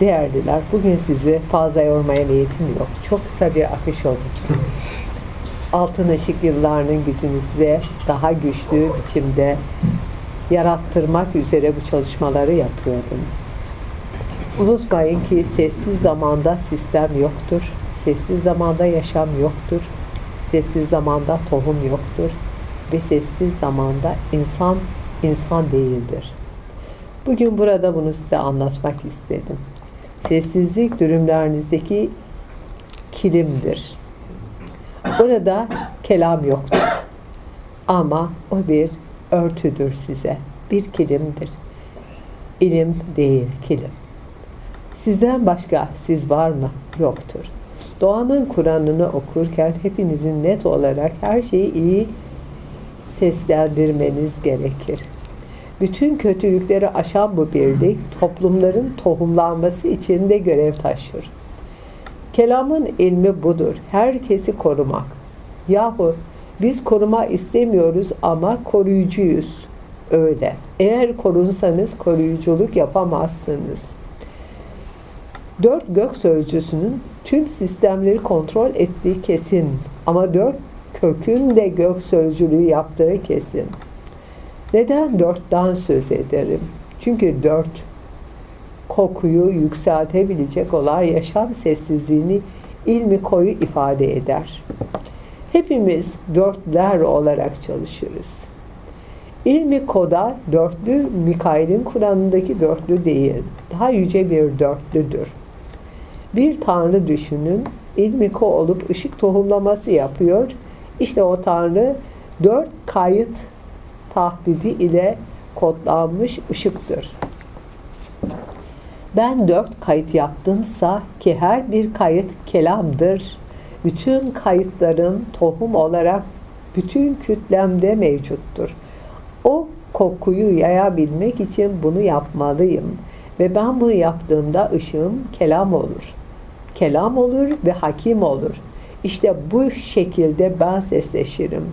Değerliler, bugün sizi fazla yormaya niyetim yok. Çok kısa bir akış olacak. Altın ışık yıllarının gücünü size daha güçlü biçimde yarattırmak üzere bu çalışmaları yapıyorum. Unutmayın ki sessiz zamanda sistem yoktur. Sessiz zamanda yaşam yoktur. Sessiz zamanda tohum yoktur. Ve sessiz zamanda insan insan değildir. Bugün burada bunu size anlatmak istedim. Sessizlik dürümlerinizdeki kilimdir. Orada kelam yoktur. Ama o bir örtüdür size. Bir kilimdir. İlim değil, kilim. Sizden başka siz var mı? Yoktur. Doğanın Kur'an'ını okurken hepinizin net olarak her şeyi iyi seslendirmeniz gerekir. Bütün kötülükleri aşan bu birlik toplumların tohumlanması için de görev taşır. Kelamın ilmi budur. Herkesi korumak. Yahu biz koruma istemiyoruz ama koruyucuyuz. Öyle. Eğer korunsanız koruyuculuk yapamazsınız. Dört gök sözcüsünün tüm sistemleri kontrol ettiği kesin. Ama dört kökün de gök sözcülüğü yaptığı kesin. Neden dörtten söz ederim? Çünkü dört kokuyu yükseltebilecek olan yaşam sessizliğini ilmi koyu ifade eder. Hepimiz dörtler olarak çalışırız. İlmi koda dörtlü Mikail'in Kur'an'ındaki dörtlü değil, daha yüce bir dörtlüdür. Bir tanrı düşünün, ilmi ko olup ışık tohumlaması yapıyor. İşte o tanrı dört kayıt tahdidi ile kodlanmış ışıktır. Ben dört kayıt yaptımsa ki her bir kayıt kelamdır. Bütün kayıtların tohum olarak bütün kütlemde mevcuttur. O kokuyu yayabilmek için bunu yapmalıyım. Ve ben bunu yaptığımda ışığım kelam olur. Kelam olur ve hakim olur. İşte bu şekilde ben sesleşirim.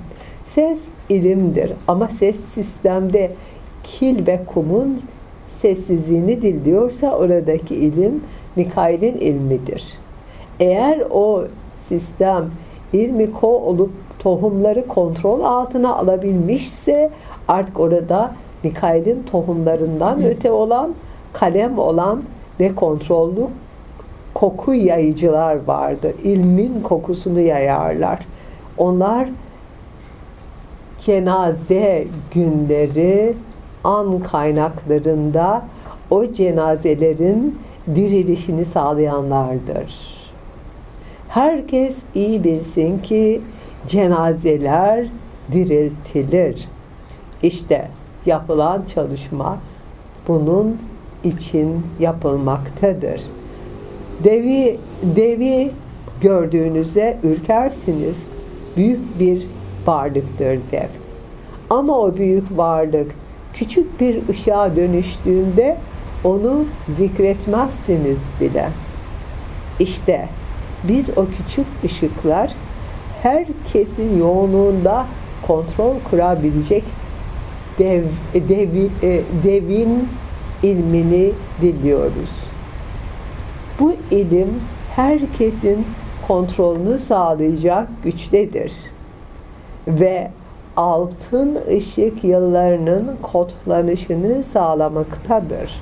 Ses ilimdir ama ses sistemde kil ve kumun sessizliğini diliyorsa oradaki ilim Mikail'in ilmidir. Eğer o sistem ilmi ko olup tohumları kontrol altına alabilmişse artık orada Mikail'in tohumlarından Hı. öte olan kalem olan ve kontrollü koku yayıcılar vardır. İlmin kokusunu yayarlar. Onlar cenaze günleri an kaynaklarında o cenazelerin dirilişini sağlayanlardır. Herkes iyi bilsin ki cenazeler diriltilir. İşte yapılan çalışma bunun için yapılmaktadır. Devi devi gördüğünüzde ürkersiniz. Büyük bir varlıktır dev. Ama o büyük varlık küçük bir ışığa dönüştüğünde onu zikretmezsiniz bile. İşte biz o küçük ışıklar herkesin yoğunluğunda kontrol kurabilecek dev, devi, e, devin ilmini diliyoruz. Bu ilim herkesin kontrolünü sağlayacak güçtedir. Ve altın ışık yıllarının kodlanışını sağlamaktadır.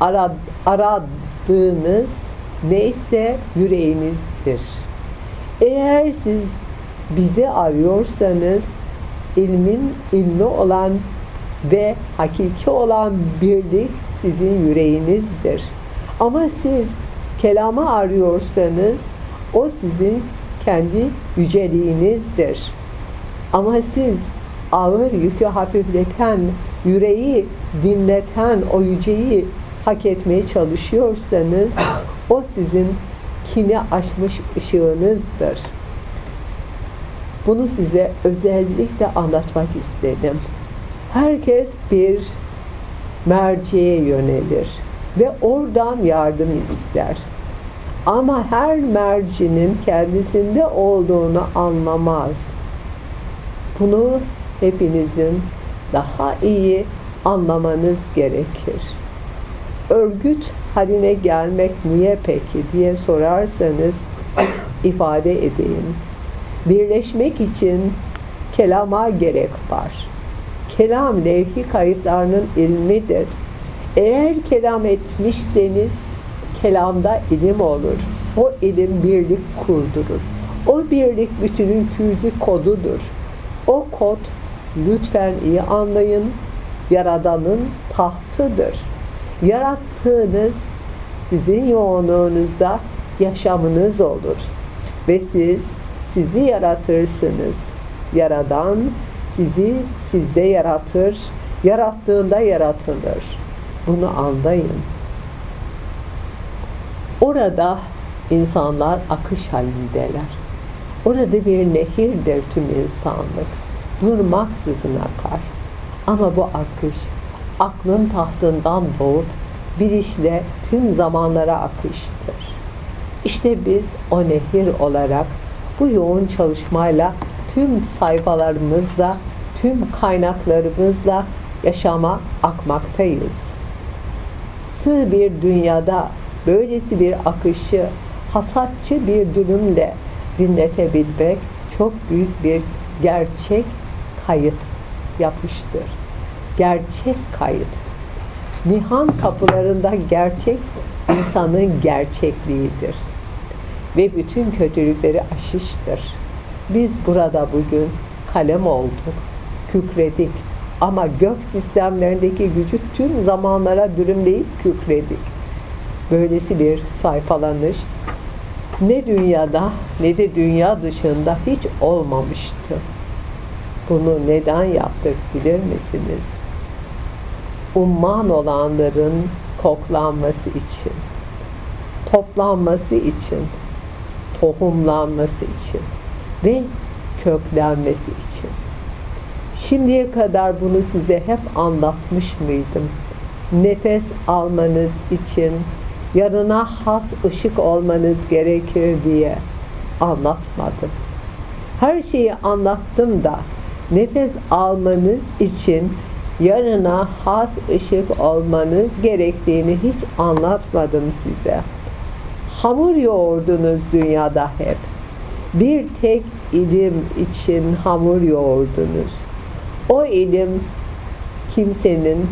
Arad, aradığınız neyse yüreğinizdir. Eğer siz bizi arıyorsanız ilmin ilmi olan ve hakiki olan birlik sizin yüreğinizdir. Ama siz kelamı arıyorsanız o sizin kendi yüceliğinizdir. Ama siz ağır yükü hafifleten, yüreği dinleten o yüceyi hak etmeye çalışıyorsanız o sizin kini aşmış ışığınızdır. Bunu size özellikle anlatmak istedim. Herkes bir merceğe yönelir ve oradan yardım ister. Ama her mercinin kendisinde olduğunu anlamaz. Bunu hepinizin daha iyi anlamanız gerekir. örgüt haline gelmek niye peki diye sorarsanız ifade edeyim. Birleşmek için kelama gerek var. Kelam levhi kayıtlarının ilmidir. Eğer kelam etmişseniz kelamda ilim olur. O ilim birlik kurdurur. O birlik bütünün kürzi kodudur. O kod lütfen iyi anlayın. Yaradanın tahtıdır. Yarattığınız sizin yoğunluğunuzda yaşamınız olur. Ve siz sizi yaratırsınız. Yaradan sizi sizde yaratır. Yarattığında yaratılır. Bunu anlayın. Orada insanlar akış halindeler. Orada bir nehirdir tüm insanlık. Durmaksızın akar. Ama bu akış aklın tahtından doğup bilişle tüm zamanlara akıştır. İşte biz o nehir olarak bu yoğun çalışmayla tüm sayfalarımızla, tüm kaynaklarımızla yaşama akmaktayız. Sığ bir dünyada böylesi bir akışı hasatçı bir dürümle dinletebilmek çok büyük bir gerçek kayıt yapıştır. Gerçek kayıt. Nihan kapılarında gerçek insanın gerçekliğidir. Ve bütün kötülükleri aşıştır. Biz burada bugün kalem olduk, kükredik ama gök sistemlerindeki gücü tüm zamanlara dürümleyip kükredik. Böylesi bir sayfalanış ne dünyada ne de dünya dışında hiç olmamıştı. Bunu neden yaptık bilir misiniz? Umman olanların koklanması için, toplanması için, tohumlanması için ve köklenmesi için. Şimdiye kadar bunu size hep anlatmış mıydım? Nefes almanız için yarına has ışık olmanız gerekir diye anlatmadım. Her şeyi anlattım da nefes almanız için yarına has ışık olmanız gerektiğini hiç anlatmadım size. Hamur yoğurdunuz dünyada hep. Bir tek ilim için hamur yoğurdunuz. O ilim kimsenin,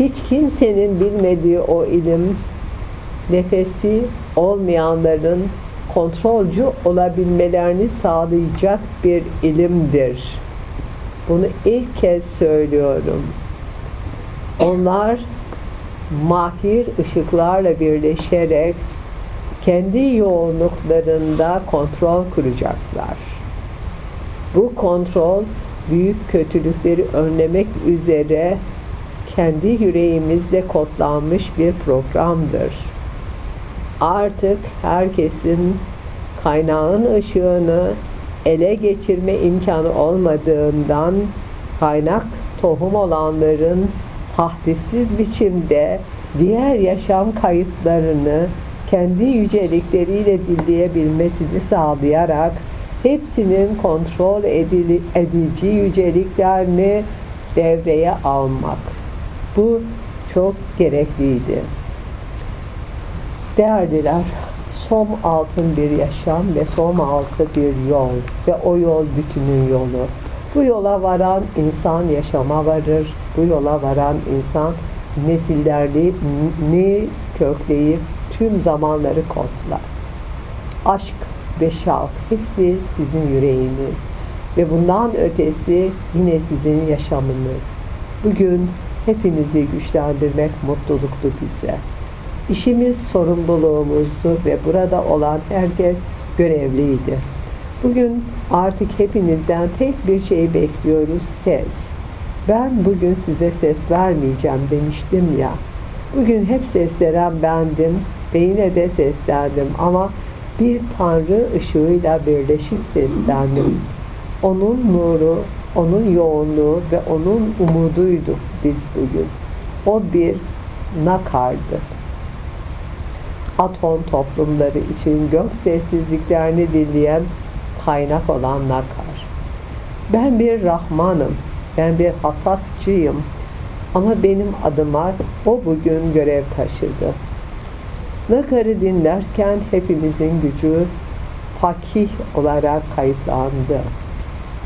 hiç kimsenin bilmediği o ilim nefesi olmayanların kontrolcü olabilmelerini sağlayacak bir ilimdir. Bunu ilk kez söylüyorum. Onlar mahir ışıklarla birleşerek kendi yoğunluklarında kontrol kuracaklar. Bu kontrol büyük kötülükleri önlemek üzere kendi yüreğimizde kodlanmış bir programdır. Artık herkesin kaynağın ışığını ele geçirme imkanı olmadığından kaynak tohum olanların tahdissiz biçimde diğer yaşam kayıtlarını kendi yücelikleriyle dinleyebilmesini sağlayarak hepsinin kontrol edili, edici yüceliklerini devreye almak. Bu çok gerekliydi. Değerliler, som altın bir yaşam ve som altı bir yol ve o yol bütünün yolu. Bu yola varan insan yaşama varır. Bu yola varan insan nesillerini kökleyip tüm zamanları kodlar. Aşk ve şavk hepsi sizin yüreğiniz ve bundan ötesi yine sizin yaşamınız. Bugün hepinizi güçlendirmek mutluluktu bize. İşimiz sorumluluğumuzdu ve burada olan herkes görevliydi. Bugün artık hepinizden tek bir şey bekliyoruz, ses. Ben bugün size ses vermeyeceğim demiştim ya. Bugün hep seslenen bendim ve yine de seslendim ama bir Tanrı ışığıyla birleşip seslendim. Onun nuru, onun yoğunluğu ve onun umuduydu biz bugün. O bir nakardı. Atom toplumları için gök sessizliklerini dinleyen kaynak olan nakar. Ben bir Rahmanım, ben bir hasatçıyım. Ama benim adıma o bugün görev taşıdı. Nakarı dinlerken hepimizin gücü fakih olarak kayıtlandı.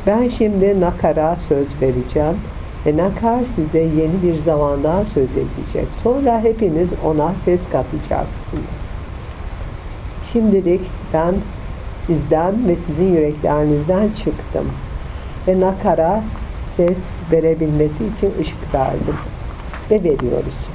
Ben şimdi Nakar'a söz vereceğim ve Nakar size yeni bir zamandan söz edecek. Sonra hepiniz ona ses katacaksınız. Şimdilik ben sizden ve sizin yüreklerinizden çıktım. Ve Nakar'a ses verebilmesi için ışık verdim. Ve veriyoruz.